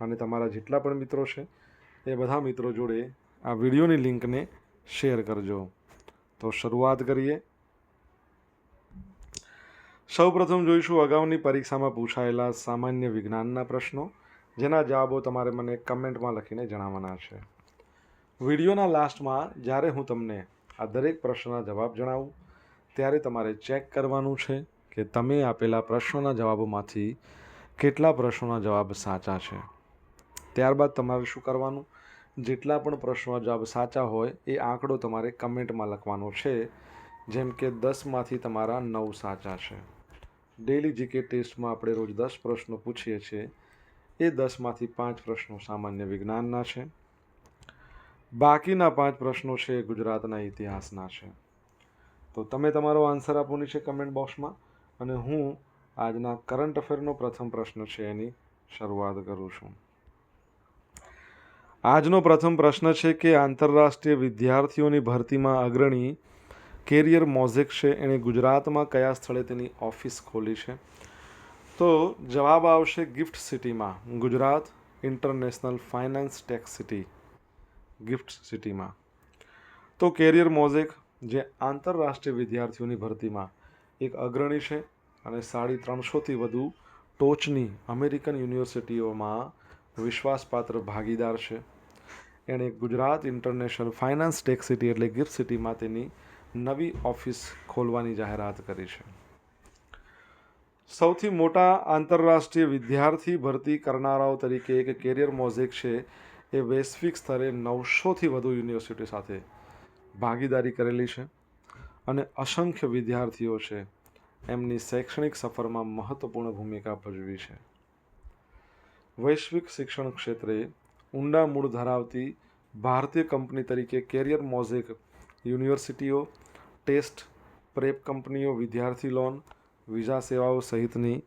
અને તમારા જેટલા પણ મિત્રો છે, એ બધા મિત્રો જોડે આ વિડીયોની લિંકને શેર કરજો. તો શરૂઆત કરીએ. સૌપ્રથમ જોઈશું અગાઉની પરીક્ષામાં પૂછાયેલા સામાન્ય વિજ્ઞાનના પ્રશ્નો, જેના જવાબો તમારે મને કમેન્ટમાં લખીને જણાવવાના છે. વિડીયોના લાસ્ટમાં જ્યારે હું તમને આ દરેક પ્રશ્નના જવાબ જણાવું, ત્યારે તમારે ચેક કરવાનું છે કે તમે આપેલા પ્રશ્નોના જવાબોમાંથી કેટલા પ્રશ્નોના જવાબ સાચા છે. ત્યારબાદ તમારે શું કરવાનું? જેટલા પણ પ્રશ્નો જવાબ સાચા હોય, એ આંકડો તમારે કમેન્ટમાં લખવાનો છે. જેમ કે દસમાંથી તમારા નવ સાચા છે. ડેલી જીકે ટેસ્ટમાં આપણે રોજ દસ પ્રશ્નો પૂછીએ છીએ. એ દસમાંથી પાંચ પ્રશ્નો સામાન્ય વિજ્ઞાનના છે. બાકીના પાંચ પ્રશ્નો છે ગુજરાતના ઇતિહાસના છે. તો તમે તમારો આન્સર આપવાની છે કમેન્ટ બોક્સમાં અને હું આજના કરંટ અફેરનો પ્રથમ પ્રશ્ન છે એની શરૂઆત કરું છું. આજનો પ્રથમ પ્રશ્ન છે કે આંતરરાષ્ટ્રીય વિદ્યાર્થીઓની ભરતીમાં અગ્રણી કેરિયર મોઝેક છે? એણે ગુજરાતમાં કયા સ્થળે તેની ઓફિસ ખોલી છે? તો જવાબ આવશે ગિફ્ટ સિટીમાં. Gujarat international finance tech city. Gift સિટીમાં. તો કેરિયર મોઝેક, જે આંતરરાષ્ટ્રીય વિદ્યાર્થીઓની ભરતીમાં એક અગ્રણી છે અને સાડી ત્રણસોથી વધુ ટોચની અમેરિકન યુનિવર્સિટીઓમાં વિશ્વાસપાત્ર ભાગીદાર છે. એણે Gujarat international finance tech city એટલે ગિફ્ટ સિટીમાં તેની નવી ઓફિસ ખોલવાની જાહેરાત કરી છે. સૌથી મોટા આંતરરાષ્ટ્રીય વિદ્યાર્થી ભરતી કરનારાઓ તરીકે એક કેરિયર મોઝેક છે. એ વૈશ્વિક સ્તરે નવસોથી વધુ યુનિવર્સિટી સાથે ભાગીદારી કરેલી છે અને અસંખ્ય વિદ્યાર્થીઓ છે. એમની શૈક્ષણિક સફરમાં મહત્વપૂર્ણ ભૂમિકા ભજવી છે. વૈશ્વિક શિક્ષણ ક્ષેત્રે ઊંડા મૂળ ધરાવતી ભારતીય કંપની તરીકે કેરિયર મોઝેક યુનિવર્સિટીઓ, ટેસ્ટ પ્રેપ કંપનીઓ, વિદ્યાર્થી લોન, વિઝા સેવાઓ સહિતની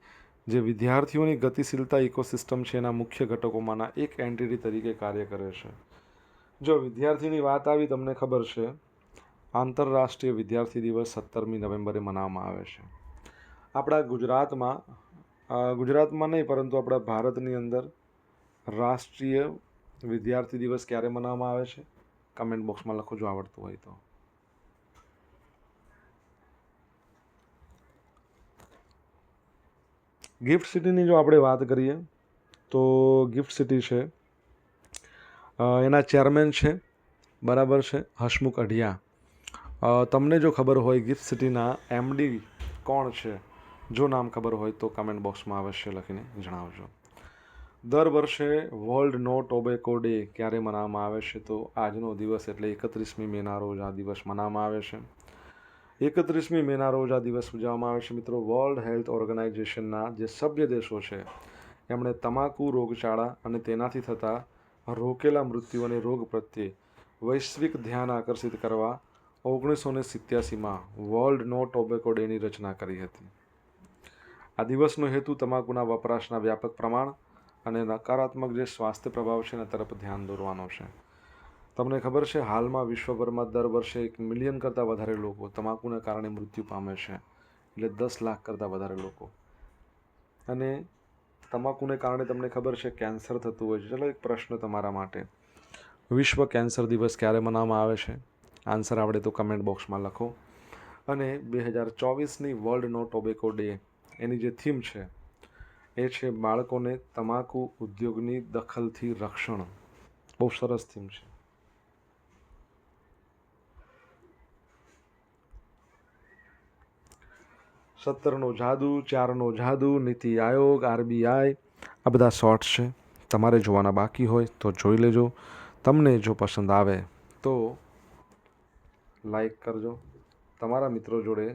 જે વિદ્યાર્થીઓની ગતિશીલતા ઇકોસિસ્ટમ છે એના મુખ્ય ઘટકોમાંના એક એન્ટિટી તરીકે કાર્ય કરે છે. જો વિદ્યાર્થીની વાત આવી તમને ખબર છે, આંતરરાષ્ટ્રીય વિદ્યાર્થી દિવસ સત્તરમી નવેમ્બરે મનાવવામાં આવે છે. આપણા ગુજરાતમાં ગુજરાતમાં નહીં પરંતુ આપણા ભારતની અંદર રાષ્ટ્રીય વિદ્યાર્થી દિવસ ક્યારે મનાવવામાં આવે છે? કમેન્ટ બોક્સમાં લખો જો આવડતું હોય તો. ગિફ્ટ સિટીની જો આપણે વાત કરીએ, તો ગિફ્ટ સિટી છે. એના ચેરમેન છે. બરાબર છે. હસમુખ અઢિયા. તમને જો ખબર હોય ગિફ્ટ સિટીના એમડી કોણ છે? જો નામ ખબર હોય તો કમેન્ટ બોક્સમાં અવશ્ય લખીને જણાવજો. દર વર્ષે વર્લ્ડ નો ટોબેકો ડે ક્યારે મનાવવામાં આવે છે? તો આજનો દિવસ એટલે એકત્રીસમી મેના રોજ આ દિવસ મનાવવામાં આવે છે. એકત્રીસમી મેના રોજ આ દિવસ ઉજવવામાં આવે છે મિત્રો. વર્લ્ડ હેલ્થ ઓર્ગેનાઇઝેશનના જે સભ્ય દેશો છે, એમણે તમાકુ રોગચાળા અને તેનાથી થતા રોકેલા મૃત્યુ અને રોગ પ્રત્યે વૈશ્વિક ધ્યાન આકર્ષિત કરવા ઓગણીસો ને સિત્યાસીમાં વર્લ્ડ નો ટોબેકો ડેની રચના કરી હતી. આ દિવસનો હેતુ તમાકુના વપરાશના વ્યાપક પ્રમાણ અને નકારાત્મક જે સ્વાસ્થ્ય પ્રભાવ છે એના તરફ ધ્યાન દોરવાનો છે. તમને ખબર છે, હાલમાં વિશ્વભરમાં દર વર્ષે એક મિલિયન કરતાં વધારે લોકો તમાકુના કારણે મૃત્યુ પામે છે. એટલે દસ લાખ કરતાં વધારે લોકો. અને તમાકુને કારણે તમને ખબર છે, કેન્સર થતું હોય છે. ચલો એક પ્રશ્ન તમારા માટે. વિશ્વ કેન્સર દિવસ ક્યારે મનાવવામાં આવે છે? આન્સર આવડે તો કમેન્ટ બોક્સમાં લખો. અને બે હજાર ચોવીસની વર્લ્ડ નો ટોબેકો ડે, એની જે થીમ છે એ છે બાળકોને તમાકુ ઉદ્યોગની દખલથી રક્ષણ. બહુ સરસ થીમ છે. સત્તરનો જાદુ, ચારનો જાદુ, નીતિ આયોગ, આરબીઆઈ, આ બધા શોર્ટ્સ છે. તમારે જોવાના બાકી હોય તો જોઈ લેજો. તમને જો પસંદ આવે તો લાઈક કરજો. તમારા મિત્રો જોડે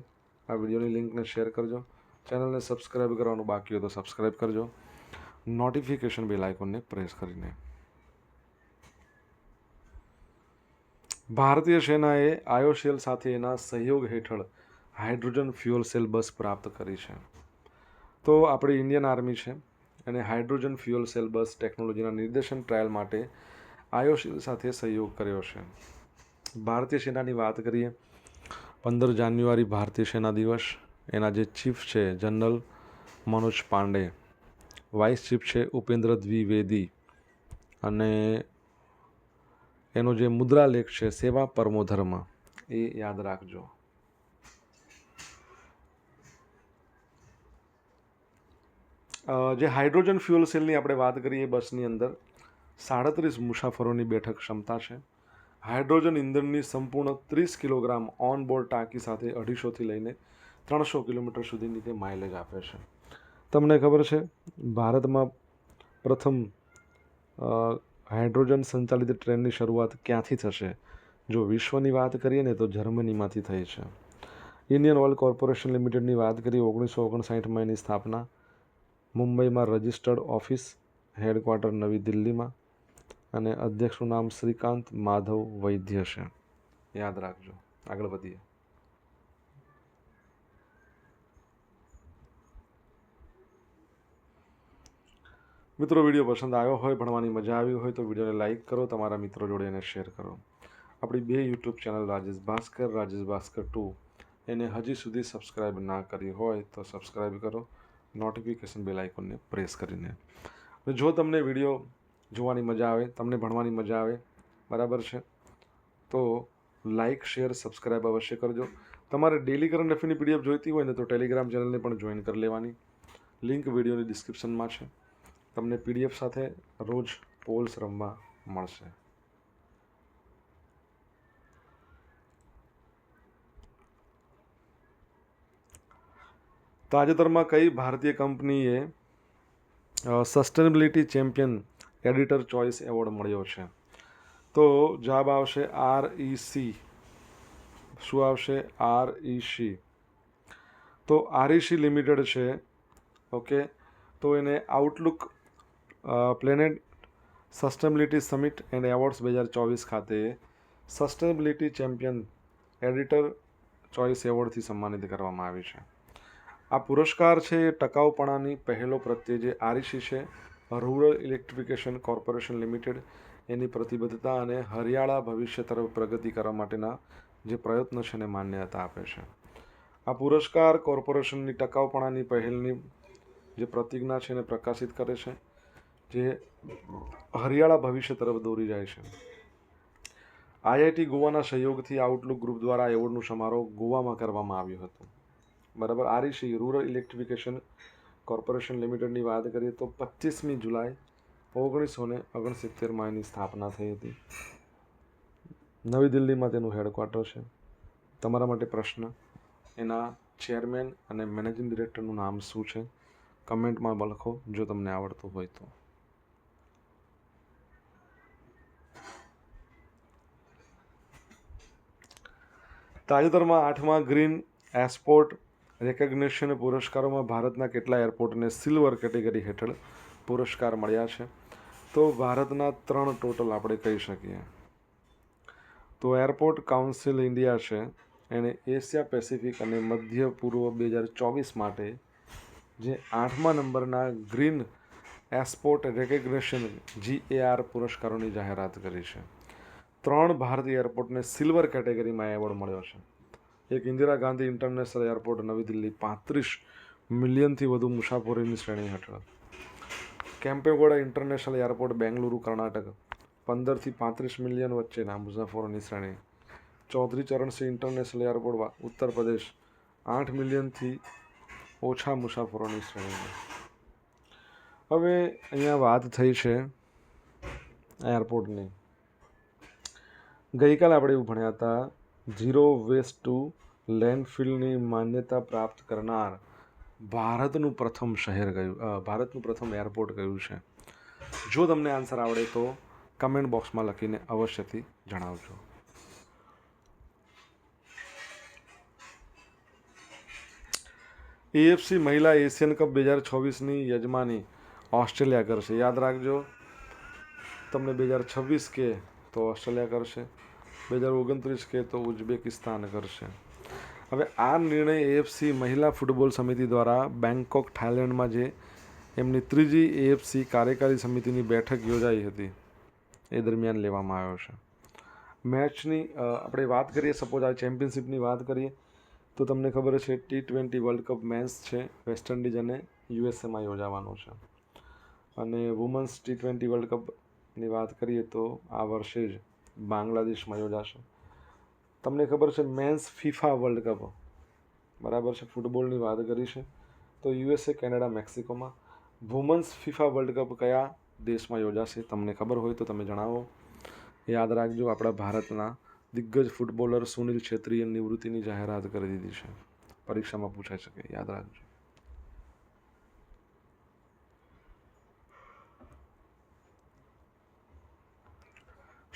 આ વિડીયોની લિંકને શેર કરજો. ચેનલને સબસ્ક્રાઈબ કરવાનું બાકી હોય તો સબસ્ક્રાઈબ કરજો. નોટિફિકેશન બેલ આઇકોનને પ્રેસ કરીને. ભારતીય સેનાએ આયોશેલ સાથે એના સહયોગ હેઠળ હાઇડ્રોજન ફ્યુઅલ સેલ બસ પ્રાપ્ત કરી છે. તો આપણી ઇન્ડિયન આર્મી છે અને હાઇડ્રોજન ફ્યુઅલ સેલ બસ ટેકનોલોજીના નિર્દેશન ટ્રાયલ માટે આયોશેલ સાથે સહયોગ કર્યો છે. ભારતીય સેનાની વાત કરીએ, પંદર જાન્યુઆરી ભારતીય સેના દિવસ એના જે ચીફ છે, general Manoj Pandey, vice chief છે ઉપેન્દ્ર દ્વિવેદી અને એનો જે મુદ્રાલેખ છે, સેવા પરમો ધર્મ એ યાદ રાખજો. જે હાઇડ્રોજન ફ્યુઅલ સેલની આપણે વાત કરીએ બસની અંદર, સાડત્રીસ મુસાફરોની બેઠક ક્ષમતા છે. હાઇડ્રોજન ઇંધણની સંપૂર્ણ ત્રીસ કિલોગ્રામ ઓન બોર્ડ ટાંકી સાથે અઢીસોથી લઈને ત્રણસો કિલોમીટર સુધીની તે માઇલેજ આપે છે. તમને ખબર છે, ભારતમાં પ્રથમ હાઇડ્રોજન સંચાલિત ટ્રેનની શરૂઆત ક્યાંથી થશે? જો વિશ્વની વાત કરીએ ને તો જર્મનીમાંથી થઈ છે. ઇન્ડિયન ઓઇલ કોર્પોરેશન લિમિટેડની વાત કરીએ, ઓગણીસો ઓગણસાઠમાં એની સ્થાપના. મુંબઈમાં રજિસ્ટર્ડ ઓફિસ હેડક્વાર્ટર નવી દિલ્હીમાં. અને અધ્યક્ષનું નામ શ્રીકાંત માધવ વૈદ્ય છે. યાદ રાખજો. આગળ વધીએ. મિત્રો, વીડિયો પસંદ આવ્યો હોય, ભણવાની મજા આવી હોય, તો વિડીયોને લાઇક કરો, તમારા મિત્રો જોડે એને શેર કરો. આપણી બે YouTube channel, Rajesh Bhaskar Rajesh Bhaskar two. એને હજી સુધી સબસ્ક્રાઈબ ના કરી હોય, તો સબસ્ક્રાઈબ કરો. નોટિફિકેશન બેલ આઇકોનને પ્રેસ કરીને. જો તમને વીડિયો જોવાની મજા આવે, તમને ભણવાની મજા આવે, બરાબર છે, તો લાઇક શેર સબસ્ક્રાઈબ અવશ્ય કરજો. તમારે ડેલી કરંટ અફેરની પીડીએફ જોઈતી હોય ને, તો ટેલિગ્રામ ચેનલને પણ જોઈન કરી લેવાની. લિંક વિડીયોની ડિસ્ક્રિપ્શનમાં છે. તમને પીડીએફ સાથે રોજ પોલ્સ રમવા મળશે. તાજેતરમાં કઈ ભારતીય કંપનીએ sustainability champion editor choice award મળ્યો છે? તો જવાબ આવશે આર ઈ સી શું આવશે? આર ઈ સી તો આરઈસી લિમિટેડ છે. ઓકે? તો એને Outlook Planet sustainability summit and awards બે હજાર ચોવીસ ખાતે સસ્ટેબિલિટી ચેમ્પિયન એડિટર ચોઇસ એવોર્ડથી સન્માનિત કરવામાં આવી છે. આ પુરસ્કાર છે ટકાઉપણાની પહેલો પ્રત્યે જે આરઈસી છે, રૂરલ ઇલેક્ટ્રિફિકેશન કોર્પોરેશન લિમિટેડ, એની પ્રતિબદ્ધતા અને હરિયાળા ભવિષ્ય તરફ પ્રગતિ કરવા માટેના જે પ્રયત્નો છે એને માન્યતા આપે છે. આ પુરસ્કાર કોર્પોરેશનની ટકાઉપણાની પહેલની જે પ્રતિજ્ઞા છે એને પ્રકાશિત કરે છે. જે હરિયાળા ભવિષ્ય તરફ દોરી જાય છે. આઈઆઈટી ગોવાના સહયોગથી આઉટલુક ગ્રુપ દ્વારા એવોર્ડનું સમારોહ ગોવામાં કરવામાં આવ્યું હતું. બરાબર? આરઈસી, રૂરલ ઇલેક્ટ્રિફિકેશન કોર્પોરેશન લિમિટેડની વાત કરીએ તો પચીસમી જુલાઈ ઓગણીસો ને ઓગણસિત્તેરમાં એની સ્થાપના થઈ હતી. નવી દિલ્હીમાં તેનું હેડક્વાર્ટર છે. તમારા માટે પ્રશ્ન, એના ચેરમેન અને મેનેજિંગ ડિરેક્ટરનું નામ શું છે? કમેન્ટમાં લખો જો તમને આવડતું હોય તો. તાજેતરમાં આઠમા ગ્રીન એસ્પોર્ટ રેકગ્નેશન પુરસ્કારોમાં ભારતના કેટલા એરપોર્ટને સિલ્વર કેટેગરી હેઠળ પુરસ્કાર મળ્યા છે? તો ભારતના ત્રણ ટોટલ આપણે કહી શકીએ. તો એરપોર્ટ કાઉન્સિલ ઇન્ડિયા છે. એણે એશિયા પેસિફિક અને મધ્ય પૂર્વ બે હજાર ચોવીસ માટે જે આઠમા નંબરના ગ્રીન એસ્પોર્ટ રેકગ્નેશન જીએઆર પુરસ્કારોની જાહેરાત કરી છે. ત્રણ ભારતીય એરપોર્ટને સિલ્વર કેટેગરીમાં એવોર્ડ મળ્યો છે. એક ઇન્દિરા ગાંધી ઇન્ટરનેશનલ એરપોર્ટ, નવી દિલ્હી, પાંત્રીસ મિલિયનથી વધુ મુસાફરીની શ્રેણી હેઠળ. કેમ્પેગોડા ઇન્ટરનેશનલ એરપોર્ટ, બેંગલુરુ, કર્ણાટક, પંદરથી પાંત્રીસ મિલિયન વચ્ચેના મુસાફરોની શ્રેણી. ચૌધરી ચરણસિંહ ઇન્ટરનેશનલ એરપોર્ટ ઉત્તર પ્રદેશ આઠ મિલિયનથી ઓછા મુસાફરોની શ્રેણીમાં. હવે અહીંયા વાત થઈ છે એરપોર્ટની. ગઈકાલે આપણે એવું ભણ્યા હતા ઝીરો વેસ્ટ ટુ લેન્ડફિલ્ડની માન્યતા પ્રાપ્ત કરનાર ભારતનું પ્રથમ શહેર ગયું ભારતનું પ્રથમ એરપોર્ટ ગયું છે. જો તમને આન્સર આવડે તો કમેન્ટ બોક્સમાં લખીને અવશ્યથી જણાવજો. એએફસી મહિલા એશિયન કપ બે હજાર છવ્વીસની યજમાની ઓસ્ટ્રેલિયા કરશે યાદ રાખજો, તમને બે હજાર છવ્વીસ કે તો ઓસ્ટ્રેલિયા કરશે, બે હજાર ઓગણત્રીસ કે તો ઉઝબેકિસ્તાન કરશે. હવે આ નિર્ણય એએફસી મહિલા ફૂટબોલ સમિતિ દ્વારા બેંકોક થાઇલેન્ડમાં જે એમની ત્રીજી એએફસી કાર્યકારી સમિતિની બેઠક યોજાઈ હતી, એ દરમિયાન લેવામાં આવ્યો છે. મેચની આપણે વાત કરીએ, સપોઝ આ ચેમ્પિયનશિપની વાત કરીએ, તો તમને ખબર છે T twenty world cup match છે, વેસ્ટ ઇન્ડિઝ અને યુએસએમાં યોજાવાનો છે. અને વુમન્સ ટી ટ્વેન્ટી વર્લ્ડ કપની વાત કરીએ તો આ વર્ષે જ બાંગ્લાદેશમાં યોજાશે. તમને ખબર છે મેન્સ ફિફા વર્લ્ડ કપ. બરાબર છે, ફૂટબોલની વાત કરી છે. તો યુએસએ, કેનેડા, મેક્સિકોમાં વુમન્સ ફિફા વર્લ્ડ કપ કયા દેશમાં યોજાશે તમને ખબર હોય તો તમે જણાવો. યાદ રાખજો આપણા ભારતના દિગ્ગજ ફૂટબોલર સુનિલ છેત્રીએ નિવૃત્તિની જાહેરાત કરી દીધી છે. પરીક્ષામાં પૂછાઈ શકે, યાદ રાખજો.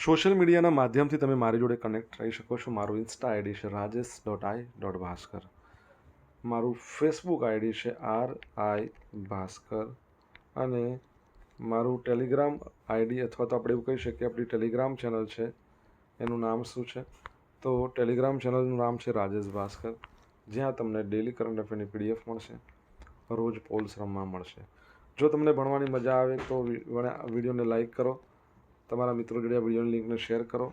સોશિયલ મીડિયાના માધ્યમથી તમે મારી જોડે કનેક્ટ રહી શકો છો. મારું ઇન્સ્ટા આઈડી છે Rajesh dot I dot Bhaskar. મારું ફેસબુક આઈડી છે આર આઈ ભાસ્કર. અને મારું ટેલિગ્રામ આઈડી અથવા તો આપણે એવું કહી શકીએ, આપણી ટેલિગ્રામ ચેનલ છે. એનું નામ શું છે? તો ટેલિગ્રામ ચેનલનું નામ છે રાજેશ ભાસ્કર. જ્યાં તમને ડેલી કરંટ અફેરની પીડીએફ મળશે. રોજ પોલ્સ રમવા મળશે. જો તમને ભણવાની મજા આવે તો વિડીયોને લાઈક કરો. તમારા મિત્રો જોડે આ વિડીયોની લિંકને શેર કરો.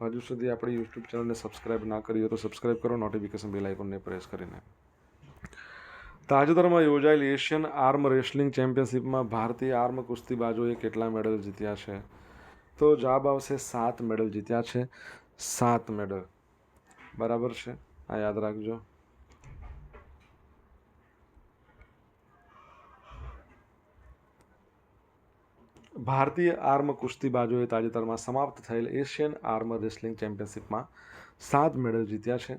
હજુ સુધી આપણી યુટ્યુબ ચેનલને સબસ્ક્રાઇબ ના કરી હોય તો સબસ્ક્રાઇબ કરો નોટિફિકેશન બેલ આઇકોનને પ્રેસ કરીને. તાજેતરમાં યોજાયેલ એશિયન આર્મ રેસલિંગ ચેમ્પિયનશિપમાં ભારતીય આર્મ કુસ્તીબાજોએ કેટલા મેડલ જીત્યા છે? તો જવાબ આવશે સાત મેડલ જીત્યા છે. સાત મેડલ બરાબર છે? આ યાદ રાખજો. ભારતીય આર્મ કુસ્તીબાજોએ તાજેતરમાં સમાપ્ત થયેલ એશિયન આર્મ રેસલિંગ ચેમ્પિયનશિપમાં સાત મેડલ જીત્યા છે.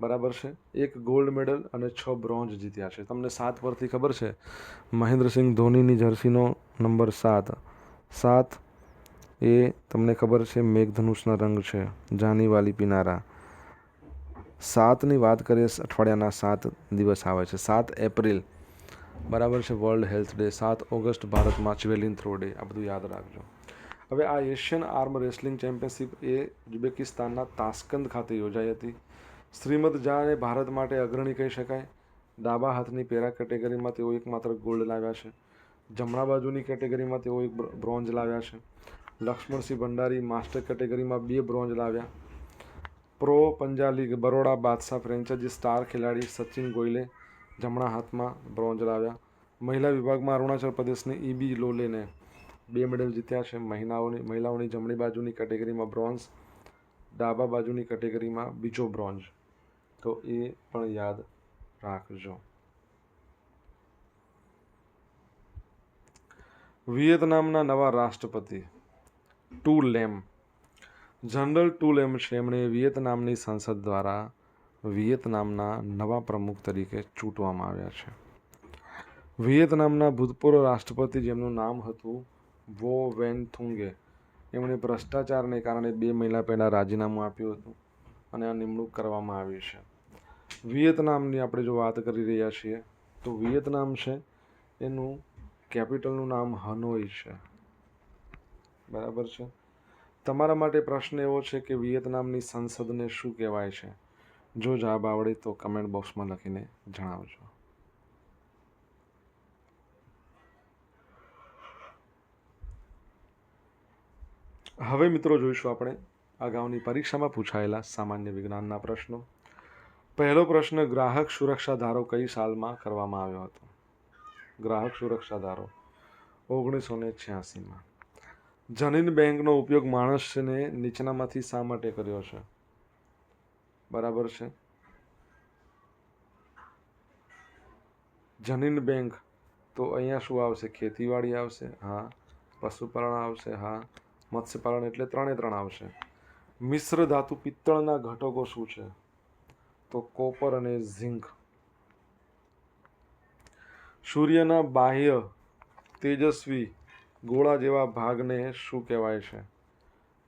બરાબર છે? એક ગોલ્ડ મેડલ અને છ બ્રોન્ઝ જીત્યા છે. તમને સાત પરથી ખબર છે, મહેન્દ્રસિંહ ધોનીની જર્સીનો નંબર સાત. સાત એ, તમને ખબર છે, મેઘધનુષના રંગ છે, જાનીવાલી પિનારા. સાતની વાત કરીએ, અઠવાડિયાના સાત દિવસ આવે છે. સાત એપ્રિલ બરાબર છે વર્લ્ડ હેલ્થ ડે સાત ઓગસ્ટ ભારતમાં જ્વેલિન થ્રો ડે, આ બધું યાદ રાખજો. હવે આ એશિયન આર્મ રેસલિંગ ચેમ્પિયનશિપ એ ઉઝબેકિસ્તાનના તાસ્કંદ ખાતે યોજાઈ હતી. શ્રીમદ જાને ભારત માટે અગ્રણી કહી શકાય. ડાબા હાથની પેરા કેટેગરીમાં તેઓ એકમાત્ર ગોલ્ડ લાવ્યા છે. જમણા બાજુની કેટેગરીમાં તેઓ એક બ્રો- બ્રોન્ઝ લાવ્યા છે. લક્ષ્મણસિંહ ભંડારી માસ્ટર કેટેગરીમાં બે બ્રોન્ઝ લાવ્યા. પ્રો પંજા લીગ બરોડા બાદશાહ ફ્રેન્ચાઇઝી સ્ટાર ખેલાડી સચિન ગોયલે જમણા હાથમાં બ્રોન્ઝ લાવ્યા. મહિલા વિભાગમાં અરુણાચલ પ્રદેશની ઈબી લોલેને બે મેડલ જીત્યા છે. મહિલાઓની મહિલાઓની જમણી બાજુની કેટેગરીમાં બ્રોન્ઝ ડાબા બાજુની કેટેગરીમાં બીજો બ્રોન્ઝ તો એ પણ યાદ રાખજો. વિયેતનામના નવા રાષ્ટ્રપતિ To Lam general To Lam છે એમણે વિયેતનામની સંસદ દ્વારા વિયેતનામના નવા પ્રમુખ તરીકે ચૂંટવામાં આવ્યા છે. વિયેતનામના ભૂતપૂર્વ રાષ્ટ્રપતિ જેમનું નામ હતું વો વેન થુંગે. એમણે ભ્રષ્ટાચારને કારણે બે મહિના પહેલાં રાજીનામું આપ્યું હતું અને આ નિમણૂક કરવામાં આવી છે. વિયેતનામની આપણે જો વાત કરી રહ્યા છીએ, તો વિયેતનામ છે એનું કેપિટલનું નામ હનોઈ છે. બરાબર છે? તમારા માટે પ્રશ્ન એવો છે કે વિયેતનામની સંસદને શું કહેવાય છે? જો જવાબ આવડે તો કમેન્ટ બોક્સમાં લખીને જણાવજો. હવે મિત્રો જોઈશું આપણે અગાઉની પરીક્ષામાં પૂછાયેલા સામાન્ય વિજ્ઞાનના પ્રશ્નો. પહેલો પ્રશ્ન, ગ્રાહક સુરક્ષા ધારો કઈ સાલમાં કરવામાં આવ્યો હતો? ગ્રાહક સુરક્ષા ધારો ઓગણીસો ને છ્યાસીમાં. જનીન બેંકનો ઉપયોગ માણસને નીચેનામાંથી શા માટે કર્યો છે? બરાબર છે. જનીન બેંક, તો અહીંયા શું આવશે? ખેતીવાડી આવશે, હા. પશુપાલન આવશે, હા. મત્સ્યપાલન એટલે ત્રણે ત્રણ આવશે. મિશ્ર ધાતુ પિત્તળના ઘટકો શું છે? તો કોપર અને ઝિંક. સૂર્યના બાહ્ય તેજસ્વી ગોળા જેવા ભાગને શું કહેવાય છે?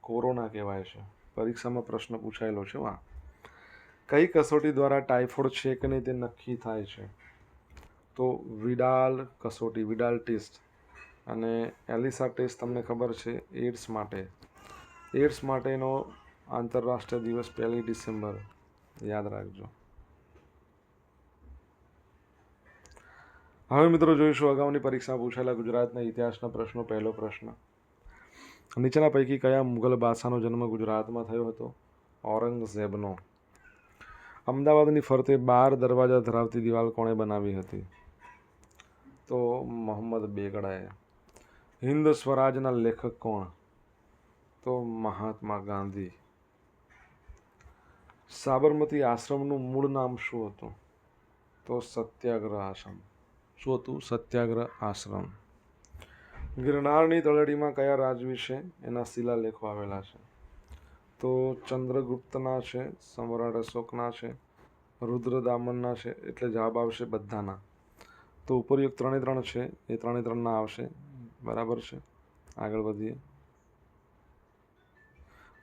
કોરોના કહેવાય છે. પરીક્ષામાં પ્રશ્ન પૂછાયેલો છે વા કઈ કસોટી દ્વારા ટાઇફોઇડ છે કે નહીં તે નક્કી થાય છે. તો વિડાલ કસોટી, વિડાલ ટેસ્ટ અને એલિસા ટેસ્ટ તમને ખબર છે એડ્સ માટે. એડ્સ માટેનો આંતરરાષ્ટ્રીય દિવસ પહેલી ડિસેમ્બર. યાદ રાખજો. હવે મિત્રો જોઈશું અગાઉની પરીક્ષામાં પૂછાયેલા ગુજરાતના ઇતિહાસના પ્રશ્નો. પહેલો પ્રશ્ન. નીચેના પૈકી કયા મુઘલ બાદશાહનો જન્મ ગુજરાતમાં થયો હતો? ઔરંગઝેબનો. અમદાવાદની ફરતે બાર દરવાજા ધરાવતી દિવાલ કોણે બનાવી હતી? તો મોહમ્મદ બેગડાએ. હિન્દ સ્વરાજના લેખક કોણ? તો મહાત્મા ગાંધી. સાબરમતી આશ્રમનું મૂળ નામ શું હતું? તો સત્યાગ્રહ આશ્રમ. શું હતું? સત્યાગ્રહ આશ્રમ. ગિરનારની તળેટીમાં કયા રાજવી છે એના શિલાલેખો આવેલા છે? તો ચંદ્રગુપ્તના છે સમ્રાટ અશોકના છે, રુદ્રદામનના છે, એટલે જવાબ આવશે બધાના. તો ઉપરયુક્ત ત્રણે ત્રણ છે, એ ત્રણે ત્રણના આવશે. બરાબર છે? આગળ વધીએ.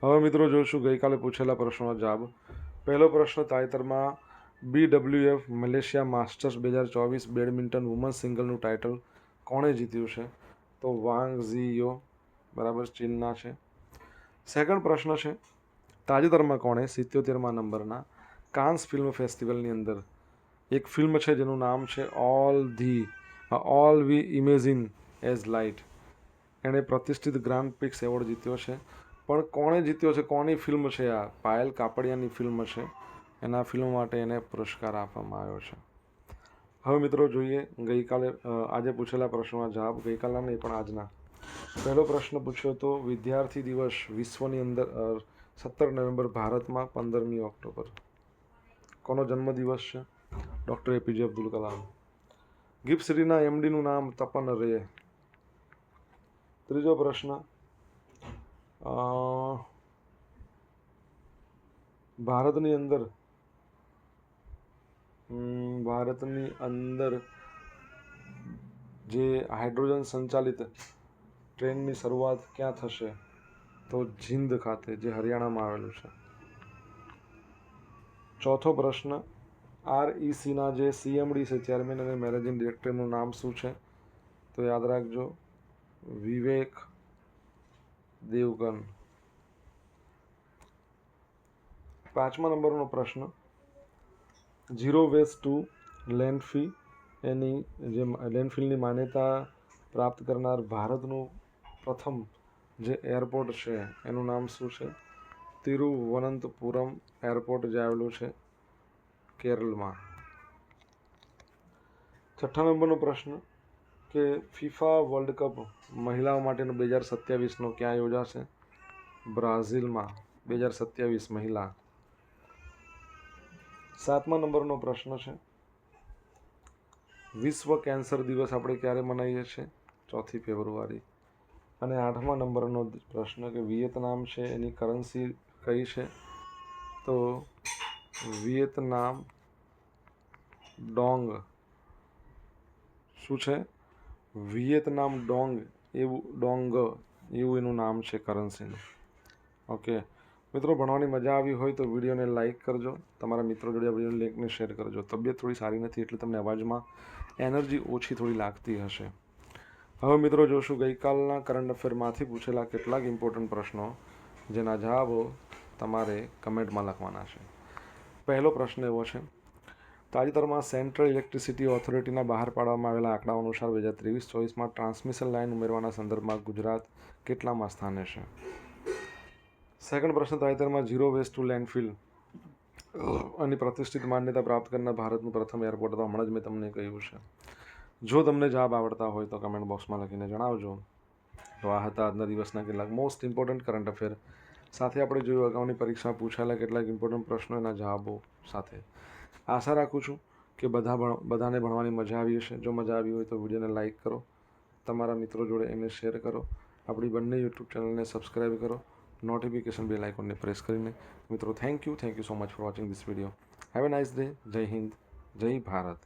હવે મિત્રો જોઈશું, ગઈકાલે પૂછેલા પ્રશ્નોનો જવાબ. પહેલો પ્રશ્ન તાજેતરમાં B W F Malaysia masters બે હજાર ચોવીસ બેડમિન્ટન વુમન સિંગલનું ટાઇટલ કોણે જીત્યું છે? તો વાંગ ઝીયો બરાબર, ચીનના છે. સેકન્ડ પ્રશ્ન છે. તાજેતરમાં કોણે સિત્યોતેરમાં નંબરના કાન્સ ફિલ્મ ફેસ્ટિવલની અંદર એક ફિલ્મ છે જેનું નામ છે all the all we imagine as light એણે પ્રતિષ્ઠિત ગ્રાન્ડ પિક્સ એવોર્ડ જીત્યો છે. પણ કોણે જીત્યો છે, કોની ફિલ્મ છે, આ પાયલ કાપડિયાની ફિલ્મ છે. એના ફિલ્મ માટે એને પુરસ્કાર આપવામાં આવ્યો છે. હવે મિત્રો જોઈએ ગઈકાલે આજે પૂછેલા પ્રશ્નોના જવાબ ગઈકાલના નહીં, પણ આજના. પહેલો પ્રશ્ન પૂછ્યો તો, વિદ્યાર્થી દિવસ વિશ્વની અંદર સત્તર નવેમ્બર ભારતમાં, પંદરમી ઓક્ટોબર. કોનો જન્મદિવસ છે? Doctor APJ Abdul Kalam. Gift એમડીનું નામ તપન રે. ત્રીજો પ્રશ્ન ભારતની અંદર ભારતની અંદર જે હાઇડ્રોજન સંચાલિત ટ્રેનની શરૂઆત ક્યાં થશે તો જિંદ ખાતે, જે હરિયાણામાં આવેલું છે? ચોથો પ્રશ્ન, આરઈસીના જે સીએમડી છે, ચેરમેન અને મેનેજિંગ ડિરેક્ટરનું નામ શું છે? તો યાદ રાખજો, વિવેક દેવગન. પાંચમા નંબરનો પ્રશ્ન, ઝીરો વેસ્ટ ટુ લેન્ડફી એની જે લેન્ડફિલની માન્યતા પ્રાપ્ત કરનાર ભારતનું પ્રથમ જે એરપોર્ટ છે, એનું નામ શું છે? તિરુવનંતપુરમ એરપોર્ટ જે આવેલું છે કેરળમાં છઠ્ઠા નંબરનો પ્રશ્ન કે ફિફા વર્લ્ડ કપ મહિલાઓ માટેનો બે હજાર સત્યાવીસનો ક્યાં યોજાશે? બ્રાઝિલમાં બે હજાર સત્યાવીસ મહિલા. સાતમા નંબરનો પ્રશ્ન છે, વિશ્વ કેન્સર દિવસ આપણે ક્યારે મનાવીએ છીએ? ચોથી ફેબ્રુઆરી. અને આઠમા નંબરનો પ્રશ્ન કે વિયેતનામ છે એની કરન્સી કઈ છે? તો વિયેતનામ ડોંગ શું છે? વિયેતનામ ડોંગ એવું ડોંગ એવું એનું નામ છે કરન્સીનું. ઓકે. મિત્રો, ભણવાની મજા આવી હોય તો વિડીયોને લાઇક કરજો. તમારા મિત્રો જોડે વિડીયોની લિંકને શેર કરજો. તબિયત થોડી સારી નથી એટલે તમને અવાજમાં એનર્જી ઓછી થોડી લાગતી હશે. હવે મિત્રો જોશું ગઈકાલના કરંટ અફેરમાંથી પૂછેલા કેટલાક ઇમ્પોર્ટન્ટ પ્રશ્નો, જેના જવાબો તમારે કમેન્ટમાં લખવાના છે. પહેલો પ્રશ્ન એવો છે, તાજેતરમાં સેન્ટ્રલ ઇલેક્ટ્રિસિટી ઓથોરિટીના બહાર પાડવામાં આવેલા આંકડા અનુસાર બે હજાર ત્રેવીસ ચોવીસમાં ટ્રાન્સમિશન લાઇન ઉમેરવાના સંદર્ભમાં ગુજરાત કેટલામાં સ્થાને છે? સેકન્ડ પ્રશ્ન, તાજેતરમાં ઝીરો વેસ્ટ ટુ લેન્ડફિલ અને પ્રતિષ્ઠિત માન્યતા પ્રાપ્ત કરનાર ભારતનું પ્રથમ એરપોર્ટ તો હમણાં જ મેં તમને કહ્યું છે. જો તમને જવાબ આવડતા હોય તો કમેન્ટ બોક્સમાં લખીને જણાવજો. તો આ હતા આજના દિવસના કેટલાક મોસ્ટ ઇમ્પોર્ટન્ટ કરંટ અફેર સાથે આપણે જોયું, અગાઉની પરીક્ષામાં પૂછાયેલા કેટલાક ઇમ્પોર્ટન્ટ પ્રશ્નો, એના જવાબો સાથે. આશા રાખું છું કે બધા ભણ, બધાને ભણવાની મજા આવી હશે. જો મજા આવી હોય તો વિડીયોને લાઇક કરો. તમારા મિત્રો જોડે એને શેર કરો. આપણી બંને યુટ્યુબ ચેનલને સબસ્ક્રાઈબ કરો. નોટિફિકેશન બેલ આઇકોનને પ્રેસ કરીને. મિત્રો thank you thank you so much for watching this video have a nice day Jai Hind, Jai Bharat.